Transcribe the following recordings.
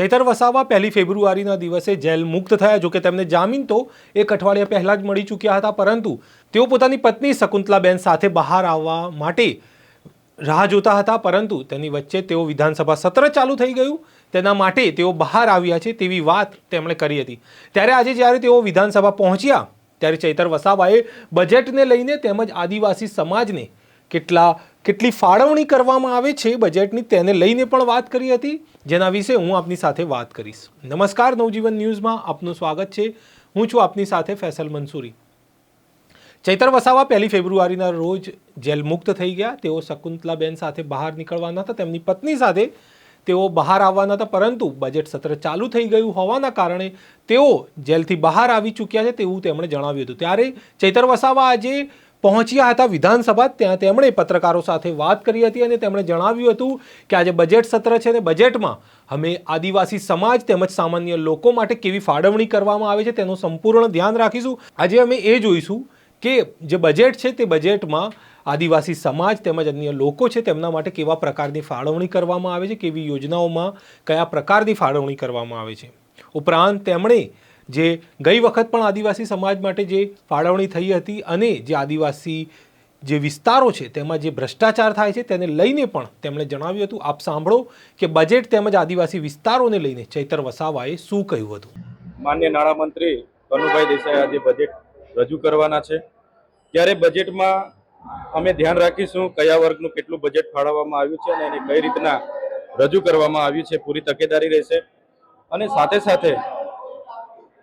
ચૈતર વસાવા પહેલી ફેબ્રુઆરીના દિવસે જેલ મુક્ત થયા. જોકે તેમને જામીન તો એક અઠવાડિયા પહેલાં જ મળી ચૂક્યા હતા, પરંતુ તેઓ પોતાની પત્ની શકુંતલાબેન સાથે બહાર આવવા માટે રાહ જોતા હતા, પરંતુ તેની વચ્ચે તેઓ વિધાનસભા સત્ર ચાલુ થઈ ગયું. તેના માટે તેઓ બહાર આવ્યા છે તેવી વાત તેમણે કરી હતી. ત્યારે આજે જ્યારે તેઓ વિધાનસભા પહોંચ્યા, ત્યારે ચૈતર વસાવાએ બજેટને લઈને તેમજ આદિવાસી સમાજને કેટલા કેટલી ફાળવણી કરવામાં આવે છે બજેટની તેને લઈને પણ વાત કરી હતી. જેના વિશે હું આપની સાથે વાત કરીશ. નમસ્કાર, નવજીવન ન્યૂઝમાં આપનું સ્વાગત છે. હું છું આપની સાથે ફેસલ મંસૂરી. ચૈતર વસાવા પહેલી ફેબ્રુઆરીના રોજ જેલ મુક્ત થઈ ગયા. તેઓ શકુંતલાબેન સાથે બહાર નીકળવાના હતા તેમની પત્ની સાથે તેઓ બહાર આવવાના હતા પરંતુ બજેટ સત્ર ચાલુ થઈ ગયું હોવાના કારણે તેઓ જેલથી બહાર આવી ચૂક્યા છે તેવું તેમણે જણાવ્યું હતું. ત્યારે ચૈતર વસાવા આજે પહોંચ્યા હતા વિધાનસભા ત્યાં તેમણે પત્રકારો સાથે વાત કરી હતી અને તેમણે જણાવ્યું હતું કે આજે બજેટ સત્ર છે અને બજેટમાં અમે આદિવાસી સમાજ તેમજ સામાન્ય લોકો માટે કેવી ફાળવણી કરવામાં આવે છે તેનું સંપૂર્ણ ધ્યાન રાખીશું. આજે અમે એ જોઈશું કે જે બજેટ છે તે બજેટમાં આદિવાસી સમાજ તેમજ અન્ય લોકો છે તેમના માટે કેવા પ્રકારની ફાળવણી કરવામાં આવે છે, કેવી યોજનાઓમાં કયા પ્રકારની ફાળવણી કરવામાં આવે છે. ઉપરાંત તેમણે જે ગઈ વખત પણ આદિવાસી સમાજ માટે જે ફાળવણી થઈ હતી અને જે આદિવાસી જે વિસ્તારો છે, તેમાં જે ભ્રષ્ટાચાર થાય છે, તેને લઈને પણ તેમણે જણાવ્યું હતું. આપ સાંભળો કે બજેટ તેમજ આદિવાસી વિસ્તારોને લઈને ચૈતર વસાવાએ શું કહ્યું હતું? માન્ય નાણામંત્રી કનુભાઈ દેસાઈ આજે બજેટ રજૂ કરવાના છે. ત્યારે બજેટમાં અમે ધ્યાન રાખીશું કયા વર્ગનું કેટલું બજેટ ફાળવવામાં આવ્યું છે અને એને કઈ રીતના રજૂ કરવામાં આવ્યું છે, પૂરી તકેદારી રહેશે. અને સાથે સાથે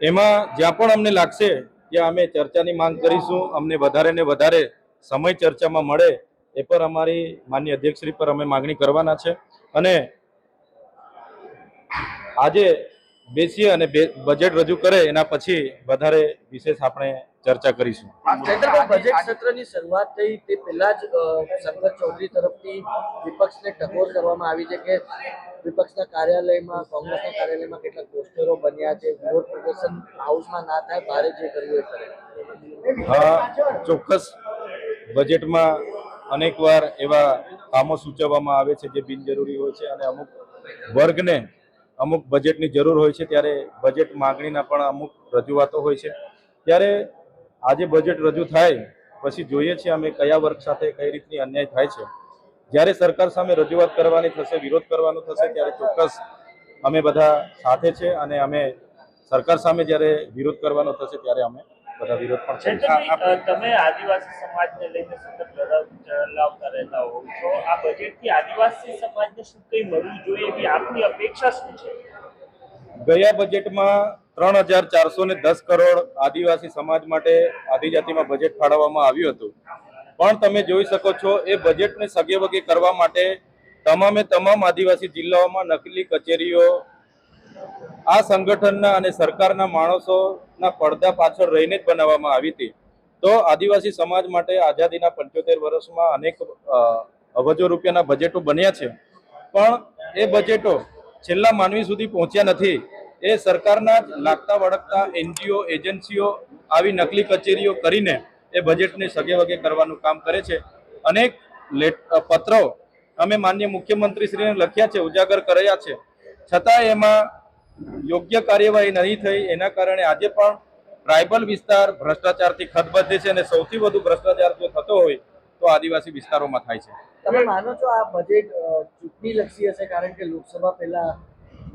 એમાં જ્યાં પણ અમને લાગશે, ત્યાં અમે ચર્ચાની માંગ કરીશું, અમને વધારે ને વધારે સમય ચર્ચામાં મળે એ પર અમારી માન્ય અધ્યક્ષશ્રી પર અમે માગણી કરવાના છે. અને આજે બેસીએ અને બજેટ રજૂ કરે, એના પછી વધારે વિશેષ આપણે ચર્ચા કરીશું. બજેટ સત્રની શરૂઆત થઈ તે પહેલા જ શંકર ચૌધરી તરફથી વિપક્ષને ટકોર કરવામાં આવી છે કે વિપક્ષના કાર્યાલયમાં કોંગ્રેસના કાર્યાલયમાં કેટલાક પોસ્ટરો બન્યા છે વિરોધ પ્રદર્શન હાઉસમાં ના થાય ભારે જે કર્યું એ કરે. હા ચોક્કસ બજેટમાં અનેકવાર એવા કામો સૂચવવામાં આવે છે જે બિનજરૂરી હોય છે અને અમુક વર્ગને અમુક બજેટની જરૂર હોય છે ત્યારે બજેટ માંગણીના પણ અમુક રજૂઆતો હોય છે. ત્યારે આજે બજેટ રજૂ થાય પછી જોઈએ છીએ અમે કયા વર્ગ સાથે કઈ રીતની અન્યાય થાય છે. જ્યારે સરકાર સામે રજૂઆત કરવાની થશે વિરોધ કરવાનો થશે ત્યારે ચોક્કસ અમે બધા સાથે છે અને અમે સરકાર સામે જ્યારે વિરોધ કરવાનો થશે ત્યારે અમે બધા વિરોધ પણ. તમે આદિવાસી સમાજને લઈને સતત લડાઈ ચલાવતા રહેતા હો છો. આ બજેટથી આદિવાસી સમાજને શું કંઈ મળવું જોઈએ એવી આપની અપેક્ષા શું છે? ગયા બજેટમાં ત્રણ હજાર ચારસો ને દસ કરોડ આદિવાસી સમાજ માટે આદિજાતિમાં બજેટ ફાળવવામાં આવ્યું હતું. પણ તમે જોઈ શકો છો, એ બજેટને સગે વગે કરવા માટે તમામે તમામ આદિવાસી જિલ્લાઓમાં નકલી કચેરીઓ, આ સંગઠનના અને સરકારના માણસોના પડદા પાછળ રહીને જ બનાવવામાં આવી હતી. તો આદિવાસી સમાજ માટે આઝાદીના પંચોતેર વર્ષમાં અનેક અબજો રૂપિયાના બજેટો બન્યા છે. પણ એ બજેટો છેલ્લા માનવી સુધી પહોંચ્યા નથી. એ સરકારના લાગતા વળગતા એનજીઓ, એજન્સીઓ આવી નકલી કચેરીઓ કરીને એ બજેટને સગે વગે કરવાનું કામ કરે છે. અનેક પત્રો અમે માન્ય મુખ્યમંત્રીશ્રીને લખ્યા છે, ઉજાગર કર્યા છે. છતાં એમાં યોગ્ય કાર્યવાહી નહીં થઈ, એના કારણે આજે પણ ટ્રાઇબલ વિસ્તાર ભ્રષ્ટાચારથી ખતબદ્ધ છે અને સૌથી વધુ ભ્રષ્ટાચાર જો થતો હોય, તો આદિવાસી વિસ્તારોમાં થાય છે. તમે માનો છો આ બજેટ ચૂંટણી લક્ષી હશે કારણ કે લોકસભા પહેલા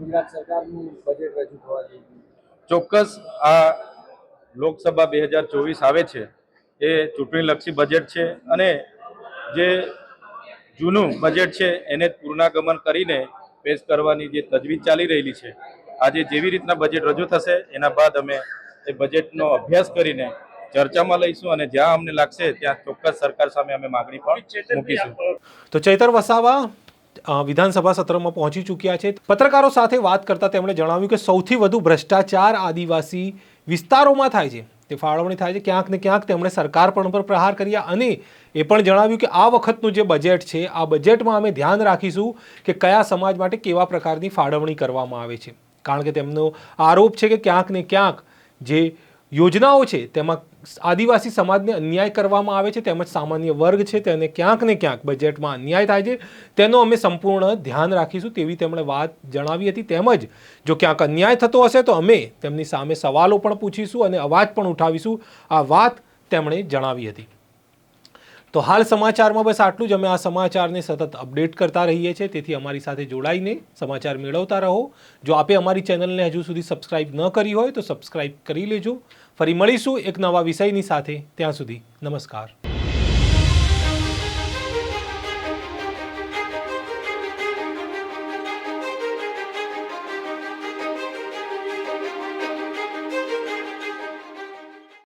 ગુજરાત સરકારનું બજેટ રજૂ થવા જઈ ચોક્કસ આ લોકસભા બે હજાર ચોવીસ આવે છે એ ચૂંટણીલક્ષી બજેટ છે અને જે જૂનું બજેટ છે એને પૂર્ણાગમન કરીને પેશ કરવાની જે તજવીજ ચાલી રહેલી છે આજે જેવી રીતના બજેટ રજૂ થશે એના બાદ અમે એ બજેટનો અભ્યાસ કરીને ચર્ચામાં લઈશું અને જ્યાં અમને લાગશે ત્યાં ચોક્કસ સરકાર સામે અમે માગણી પણ મૂકીશું. તો ચૈતર વસાવા વિધાનસભા સત્રમાં પહોંચી ચૂક્યા છે. પત્રકારો સાથે વાત કરતા તેમણે જણાવ્યું કે સૌથી વધુ ભ્રષ્ટાચાર આદિવાસી વિસ્તારોમાં થાય છે. તે ફાળવણી થાય છે. ક્યાંક ને ક્યાંક તેમણે સરકાર પણ પર પ્રહાર કર્યા અને એ પણ જણાવ્યું કે આ વખતનું જે બજેટ છે, આ બજેટમાં અમે ધ્યાન રાખીશું કે કયા સમાજ માટે કેવા પ્રકારની ફાળવણી કરવામાં આવે છે. કારણ કે તેમનો આરોપ છે કે ક્યાંક ને ક્યાંક જે યોજનાઓ છે, તેમાં આદિવાસી સમાજને અન્યાય કરવામાં આવે છે, તેમજ સામાન્ય વર્ગ છે, તેને ક્યાંક ને ક્યાંક બજેટમાં અન્યાય થાય છે, તેનો અમે સંપૂર્ણ ધ્યાન રાખીશું તેવી તેમણે વાત જણાવી હતી. તેમજ જો ક્યાંક અન્યાય થતો હશે તો અમે તેમની સામે સવાલો પણ પૂછીશું અને અવાજ પણ ઉઠાવીશું. આ વાત તેમણે જણાવી હતી. તો હાલ સમાચારમાં બસ આટલું જ. અમે આ સમાચારને સતત અપડેટ કરતા રહીએ છીએ. તેથી અમારી સાથે જોડાઈને સમાચાર મેળવતા રહો. જો આપે અમારી ચેનલને હજુ સુધી સબસ્ક્રાઇબ ન કરી હોય તો સબસ્ક્રાઇબ કરી લેજો. ફરી મળીશું એક નવા વિષયની સાથે. ત્યાં સુધી નમસ્કાર.